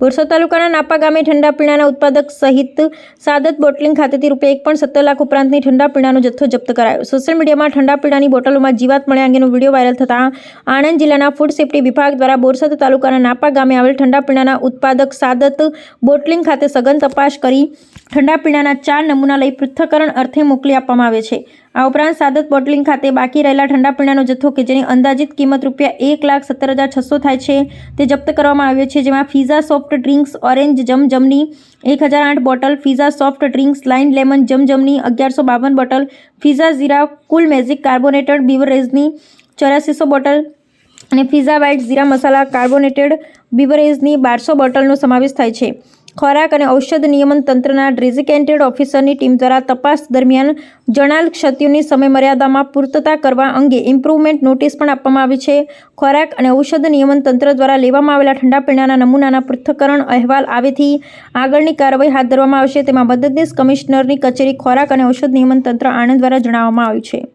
બોરસદ તાલુકાના નાપા ગામે ઠંડા પીણાના ઉત્પાદક સહિત સાદત બોટલિંગ ખાતેથી રૂપિયા એક પણ સત્તર લાખ ઉપરાંતની ઠંડા પીણાનો જથ્થો જપ્ત કરાયો. સોશિયલ મીડિયામાં ઠંડા પીણાની બોટલોમાં જીવાત મળ્યા અંગેનો વીડિયો વાયરલ થતાં આણંદ જિલ્લાના ફૂડ સેફ્ટી વિભાગ દ્વારા બોરસદ તાલુકાના નાપા ગામે આવેલ ઠંડા પીણાના ઉત્પાદક સાદત બોટલિંગ ખાતે સઘન તપાસ કરી ઠંડા પીણાના ચાર નમૂના લઈ પૃથ્થકરણ અર્થે મોકલી આપવામાં આવે છે. આ ઉપરાંત સાદત બોટલિંગ ખાતે બાકી રહેલા ઠંડા પીણાનો જથ્થો કે જેની અંદાજિત કિંમત રૂપિયા એક લાખ સત્તર હજાર છસો થાય છે, તે જપ્ત કરવામાં આવ્યો છે. જેમાં ફીઝા સોફ્ટ ડ્રિંક્સ, ઓરેન્જ જમજમની એક હજાર આઠ bottle, Fizza soft drinks lime lemon જમજમની અગિયારસો બાવન bottle, Fizza jeera cool magic carbonated બીવરેજની ચોરાસીસો બોટલ અને Fizza white jeera masala carbonated બીવરેજની બારસો બોટલનો સમાવેશ થાય છે. ખોરાક અને ઔષધ નિયમન તંત્રના ડેઝિકેન્ટેડ ઓફિસરની ટીમ દ્વારા તપાસ દરમિયાન જણાલ ક્ષતિઓની સમયમર્યાદામાં પૂર્તતા કરવા અંગે ઇમ્પ્રુવમેન્ટ નોટિસ પણ આપવામાં આવી છે. ખોરાક અને ઔષધ નિયમન તંત્ર દ્વારા લેવામાં આવેલા ઠંડા પીણાના નમૂનાના પૃથ્થકરણ અહેવાલ આવેથી આગળની કાર્યવાહી હાથ ધરવામાં આવશે. તેમાં મદદનીશ કમિશનરની કચેરી ખોરાક અને ઔષધ નિયમન તંત્ર આણંદ દ્વારા જણાવવામાં આવ્યું છે.